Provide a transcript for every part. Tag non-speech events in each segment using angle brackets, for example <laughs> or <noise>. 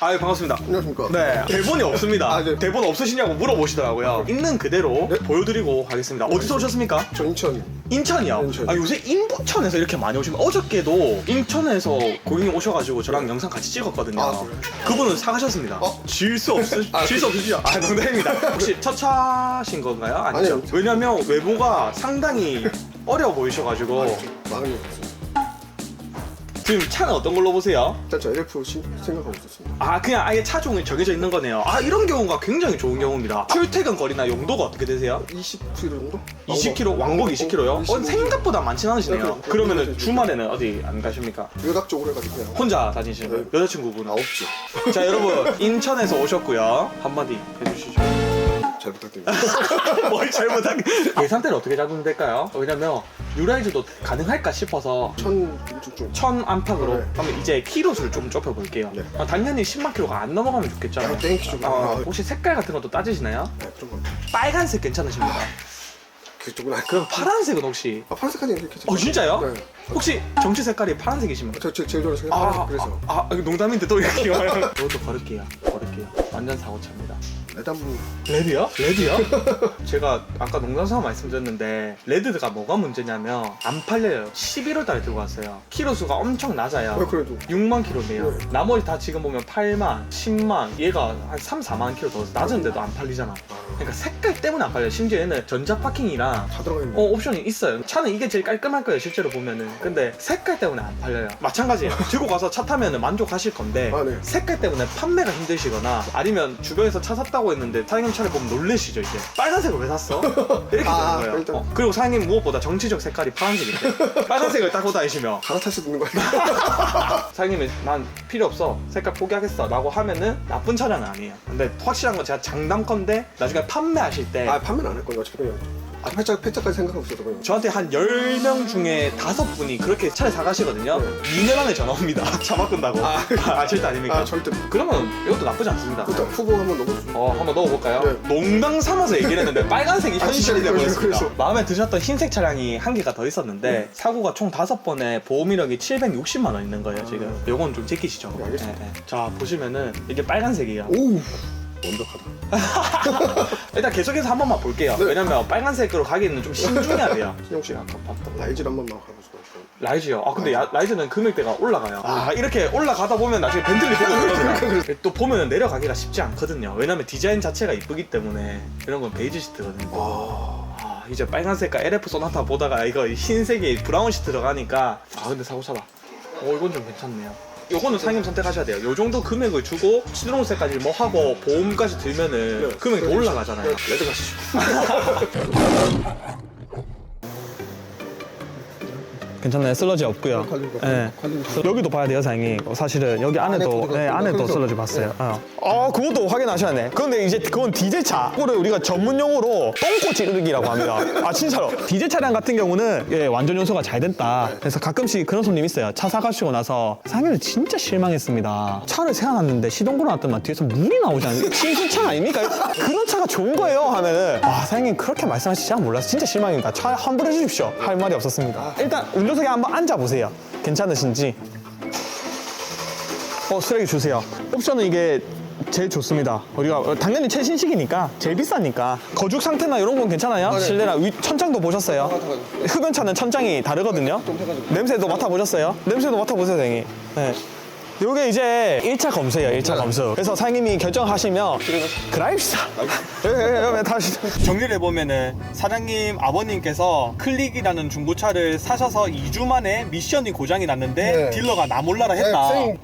아유 반갑습니다. 안녕하십니까. 네 대본이 없습니다. 아, 네. 대본 없으시냐고 물어보시더라고요. 있는 그대로 보여드리고 가겠습니다. 어디서 오셨습니까? 저 인천. 인천이요. 인천. 아 요새 인부천에서 이렇게 많이 오시면 어저께도 인천에서 고객님 오셔가지고 저랑 영상 같이 찍었거든요. 아, 그래요? 그분은 사가셨습니다. 어? 질 수 없으 아, 질 수 없으시죠? 아 농담입니다. <laughs> 혹시 첫 차신 건가요? 아니죠. 아니요. 왜냐면 외모가 상당히 어려 보이셔가지고 마음이 없습니다. 지금 차는 어떤 걸로 보세요? 일단 저 LF 신- 생각하고 있었습니다. 아 그냥 아예 차 종이 정해져 있는 거네요. 아 이런 경우가 굉장히 좋은 경우입니다. 출퇴근 거리나 용도가 어떻게 되세요? 20km 정도? 20km 왕복 20km요? 어, 25. 생각보다 많진 않으시네요. 네. 그러면은. 주말에는 어디 안 가십니까? 외곽 쪽으로 해가지고 그냥. 혼자 다니시는 거예요? 네. 여자친구분? 아, 없죠. 자 여러분 인천에서 오셨고요. 한마디 해주시죠. 잘 부탁드립니다. <laughs> 뭘 잘못한 계산대를 어떻게 잡으면 될까요? 왜냐면 뉴라이즈도 가능할까 싶어서 천 중. 천 안팎으로 네. 그러면 이제 키로수를 좀 좁혀볼게요. 네. 아, 당연히 10만 킬로가 안 넘어가면 좋겠잖아요. 아, 땡큐. 아, 아, 혹시 색깔 같은 것도 따지시나요? 네, 그런 거. 빨간색 괜찮으십니까? 그쪽은 아니. 그럼 <laughs> 파란색은 혹시? 아, 파란색까지 이렇게. 어 진짜요? 네. 혹시 정치 색깔이 파란색이십니까? 저, 제, 제일 좋아하는 색이 파란색. 그래서. 아, 아, 이거 농담인데 또 이렇게 <laughs> 이것도 걸을게요. 걸을게요. 완전 사고차입니다. 일단 뭐. 레드요? 레드요? <laughs> 제가 아까 농담삼아 말씀드렸는데 레드가 뭐가 문제냐면 안 팔려요. 11월 달에 들고 왔어요. 키로 수가 엄청 낮아요. 왜 그래도. 6만 킬로네요. 네. 나머지 다 지금 보면 8만, 10만, 얘가 한 3, 4만 킬로 더 낮은데도 안 팔리잖아. 그러니까 색깔 때문에 안 팔려요. 심지어 얘는 전자 파킹이랑 다 들어가 있네. 어, 옵션이 있어요. 차는 이게 제일 깔끔할 거예요, 실제로 보면은. 근데 색깔 때문에 안 팔려요. 마찬가지예요. 들고 가서 차 타면은 만족하실 건데, 아, 네. 색깔 때문에 판매가 힘드시거나, 아니면 주변에서 차 샀다고 했는데, 사장님 차를 보면 놀래시죠, 이제. 빨간색을 왜 샀어? <laughs> 이렇게 아, 되는 거예요. 일단- 어, 그리고 사장님 무엇보다 정치적 색깔이 파란색인데, <laughs> 빨간색을 타고 다니시면, 갈아탈 수 있는 거 아니야? <laughs> 사장님이 난 필요 없어 색깔 포기하겠어 라고 하면은 나쁜 차량은 아니에요 근데 확실한 건 제가 장담컨대 나중에 판매하실 때 아, 판매는 안 할 거예요. 어차피 그냥. 아, 팔짝, 팔짝까지 생각하고 있었거든요. 저한테 한 10명 중에 5분이 그렇게 차를 사가시거든요. 네. 2년 안에 전화 옵니다. 차 바꾼다고. 아, 아. 절대 아닙니까? 아, 절대. 그러면 이것도 나쁘지 않습니다. 일단 후보 한번 넣어보세요. 어, 한번 넣어볼까요? 네. 농당 삼아서 얘기를 했는데 <laughs> 빨간색이 아, 현실이 되버렸습니다. 마음에 드셨던 흰색 차량이 한 개가 더 있었는데 사고가 총 다섯 번에 보험 이력이 760만 원 있는 거예요 지금. 아. 요건 좀 지키시죠. 네, 알겠습니다. 예, 예. 자 보시면은 이게 빨간색이에요. 오우. 완벽하다. <laughs> 일단 계속해서 한 번만 볼게요. 네. 왜냐면 빨간색으로 가기에는 좀 신중해야 돼요. 신영 씨. 아까 봤던 라이즈 한 번만 가보시고. 라이즈요. 아 근데 야- 라이즈는 금액대가 올라가요. 아 이렇게 올라가다 보면 나중에 벤틀리 보고 그러더라. 또 보면은 내려가기가 쉽지 않거든요. 왜냐면 디자인 자체가 이쁘기 때문에 이런 건 베이지 시트거든요. 아. 아 이제 빨간색과 LF 소나타 보다가 이거 흰색에 브라운 시트 들어가니까 아 근데 사고 차다. 어 이건 좀 괜찮네요. 요거는 상임 선택하셔야 돼요. 요 정도 금액을 주고 신혼색까지 뭐 하고 보험까지 들면은 네. 금액이 더 올라가잖아요. 네, 레드 가시죠. <laughs> 괜찮나요? 슬러지 없고요. 관리가. 예. 관리가. 여기도 봐야 돼요, 사장님. 사실은 여기 안에도 안에 네, 안에도 그래서- 슬러지 봤어요. 어. 아, 그것도 확인하셔야네. 그런데 이제 그건 디젤 차. 그거를 우리가 전문 용어로 똥꼬 찌르기라고 합니다. 아, 진짜로. 디젤 차량 같은 경우는 예, 완전 요소가 잘 됐다. 그래서 가끔씩 그런 손님 있어요. 차 사가시고 나서 사장님 진짜 실망했습니다. 차를 세워놨는데 시동 걸어놨더만 뒤에서 물이 나오지 않아요? 신수차 아닙니까? 그런 차가 좋은 거예요 하면은 아 사장님 그렇게 말씀하시지 잘 몰라서 진짜 실망입니다. 차 환불해 주십시오. 할 말이 없었습니다. 일단 운전석에 한번 앉아보세요. 괜찮으신지. 어 쓰레기 주세요. 옵션은 이게 제일 좋습니다. 우리가 어, 당연히 최신식이니까 제일 비싸니까 거죽 상태나 이런 건 괜찮아요? 네. 실내랑 위, 천장도 보셨어요? 맡아가지고. 흡연차는 천장이 다르거든요. 냄새도 맡아보셨어요? 냄새도 맡아보세요, 선생님. 네. 요게 이제 1차 검수예요, 1차 네. 검수. 그래서 사장님이 결정하시면 그라입시다. 예, 예, 예, 다시. 정리를 해보면은 사장님 아버님께서 클릭이라는 중고차를 사셔서 2주 만에 미션이 고장이 났는데 네. 딜러가 나 몰라라 했다. 네, 선생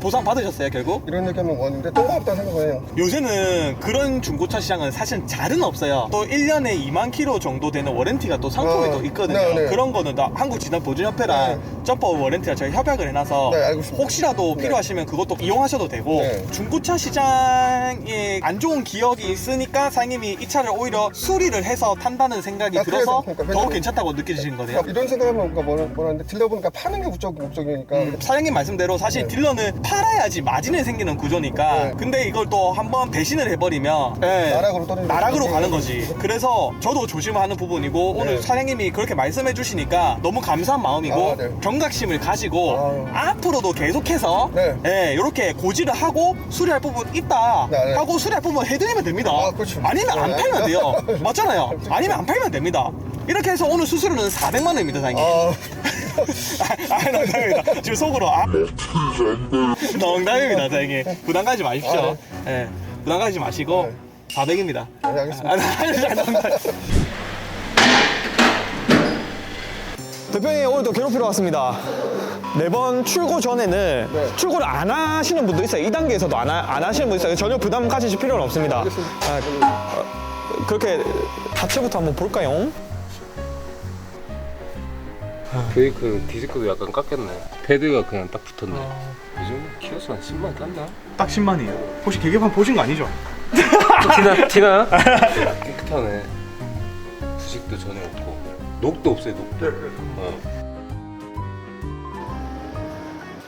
보상 받으셨어요 결국? 이런 얘기하면 원인데 똥같다 생각해요. 요새는 그런 중고차 시장은 사실 잘은 없어요. 또 1년에 2만 킬로 정도 되는 워렌티가 또 상품이 어, 또 있거든요. 네, 네. 그런 거는 다 한국 진단 보증협회랑 네. 점퍼 워렌티랑 저희 협약을 해놔서 네, 알고 있습니다. 혹시라도 네. 필요하시면 그것도 이용하셔도 되고 네. 중고차 시장에 안 좋은 기억이 있으니까 사장님이 이 차를 오히려 수리를 해서 탄다는 생각이 아, 들어서 그래서, 그러니까 더 왜냐면- 괜찮다고 느끼시는 거네요. 그러니까 이런 생각하면 뭔가 뭐라, 뭐라는데 딜러보니까 파는 게 목적, 목적이니까. 음, 사장님 말씀대로 사실 네. 딜러는 팔아야지 마진이 생기는 구조니까 네. 근데 이걸 또 한번 배신을 해버리면 예, 나락으로 떨어지는 나락으로 거지. 가는 거지 그래서 저도 조심하는 부분이고 오늘 네. 사장님이 그렇게 말씀해 주시니까 너무 감사한 마음이고 아, 네. 경각심을 가지고 아유. 앞으로도 계속해서 네. 예, 이렇게 고지를 하고 수리할 부분 있다 네, 네. 하고 수리할 부분 해드리면 됩니다. 아, 그렇죠. 아니면 안 네. 팔면 돼요. 맞잖아요. <laughs> 아니면 안 팔면 됩니다. 이렇게 해서 오늘 수수료는 400만 원입니다, 사장님. 아, <laughs> 아, 아, 농담입니다. 지금 속으로 아, 농담입니다, 사장님. 부담 가지 마십시오. 예, 부담 가지 마시고 400입니다. 네, 알겠습니다. 아, 농담. 대표님 오늘도 괴롭히러 왔습니다. 매번 출고 전에는 네. 출고를 안 하시는 분도 있어요. 2단계에서도 안, 하, 안 하시는 분 있어요. 전혀 부담 가지실 필요는 없습니다. 아, 어, 그렇게 자체부터 한번 볼까요? 브레이크 디스크도 약간 깎였네. 패드가 그냥 딱 붙었네. 요즘 키로수 한 10만 땄나? 딱 10만이에요. 혹시 계기판 보신 거 아니죠? <laughs> 티나 티나? <laughs> 깨끗하네. 부식도 전혀 없고 녹도 없어요 녹도. 어.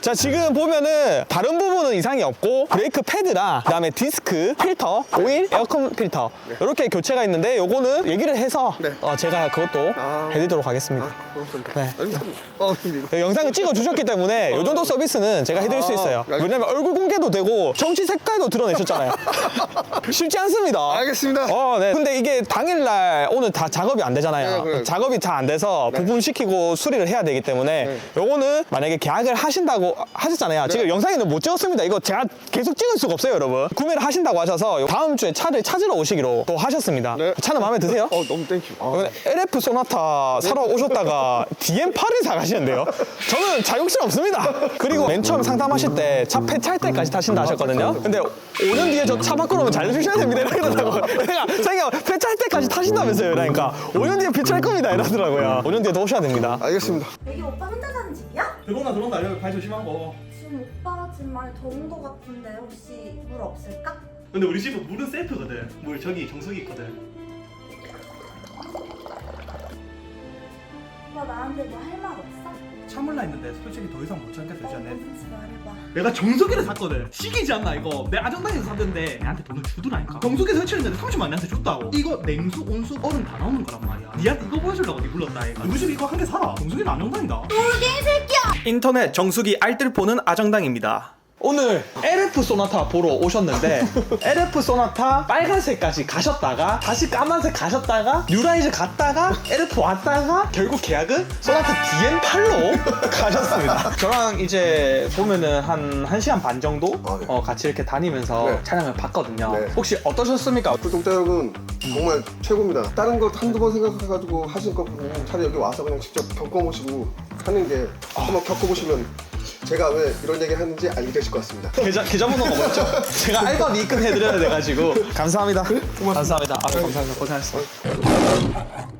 자 지금 보면은 다른 부분은 이상이 없고 브레이크 패드랑 그다음에 디스크 필터 오일 에어컨 필터 이렇게 교체가 있는데 요거는 얘기를 해서 네. 어, 제가 그것도 아. 해드리도록 하겠습니다 고맙습니다. 네. 어, 이거. 영상을 찍어 주셨기 때문에 요 정도 서비스는 제가 해드릴 수 아, 있어요. 왜냐면 얼굴 공개도 되고 정치 색깔도 드러내셨잖아요 <laughs> 쉽지 않습니다 알겠습니다. 어, 네. 근데 이게 당일날 오늘 다 작업이 안 되잖아요. 네, 그래요. 작업이 잘안 돼서 네. 부품시키고 수리를 해야 되기 때문에 네. 요거는 만약에 계약을 하신다고 하셨잖아요. 지금 영상에는 못 찍었습니다. 이거 제가 계속 찍을 수가 없어요, 여러분. 구매를 하신다고 하셔서 다음 주에 차를 찾으러 오시기로 또 하셨습니다. 네. 차는 마음에 드세요? 어, 너무 땡큐. 아, 이번에 LF 소나타 사러 오셨다가 <laughs> DM8을 사가시는데요. 저는 자격증 없습니다. 그리고 맨 처음 상담하실 때 차 폐차할 때까지 타신다 하셨거든요. 근데 5년 뒤에 저 차 바꾸면 잘 해주셔야 됩니다. 이러더라고요. 그러니까 자기가 폐차할 때까지 타신다면서요. 그러니까 5년 뒤에 폐차할 겁니다. 이러더라고요. 5년 뒤에도 오셔야 됩니다. 알겠습니다. 여기 오빠 혼자 사는 집이야? 들어온다 들어온다. 여기 발 조심하고. 지금 오빠가 집 많이 더운 거 같은데 혹시 물 없을까? 근데 우리 집은 물은 셀프거든. 물 저기 정수기 있거든. 오빠 나한테 뭐 할 말 없어? 참을라 했는데 솔직히 더 이상 못 참겠어, 어, 뭐든지 말해봐 내가 정수기를 샀거든. 시기지 않나 이거? 내 아정당에서 샀는데 내한테 돈을 주더라니까. 정수기 설치했는데 30만 내한테 줬다고. 이거 냉수, 온수, 얼음 다 나오는 거란 말이야. 니한테 이거 보여주려고 니 불렀다 얘가. 누구 집 이거 한 개 사라. 정수기는 아정당이다. 인터넷 정수기 알뜰폰은 아정당입니다. 오늘 LF 소나타 보러 오셨는데 <laughs> LF 소나타 빨간색까지 가셨다가 다시 까만색 가셨다가 뉴라이즈 갔다가 LF 왔다가 결국 계약은 소나타 DM8로 <laughs> 가셨습니다. 저랑 이제 보면은 한 1시간 반 정도 아, 네. 어, 같이 이렇게 다니면서 네. 촬영을 봤거든요. 네. 혹시 어떠셨습니까? 구독자 여러분 정말 최고입니다. 다른 거 한두 번 생각해가지고 하실 거 보고 차라리 여기 와서 그냥 직접 겪어보시고 하는 게 한번 겪어보시면 제가 왜 이런 얘기 하는지 알게 되실 것 같습니다. 계좌, 계좌번호가 뭐였죠? <laughs> 제가 알바비 입금 해드려야 돼가지고 감사합니다. 감사합니다. 아, 감사합니다. 고생하셨습니다.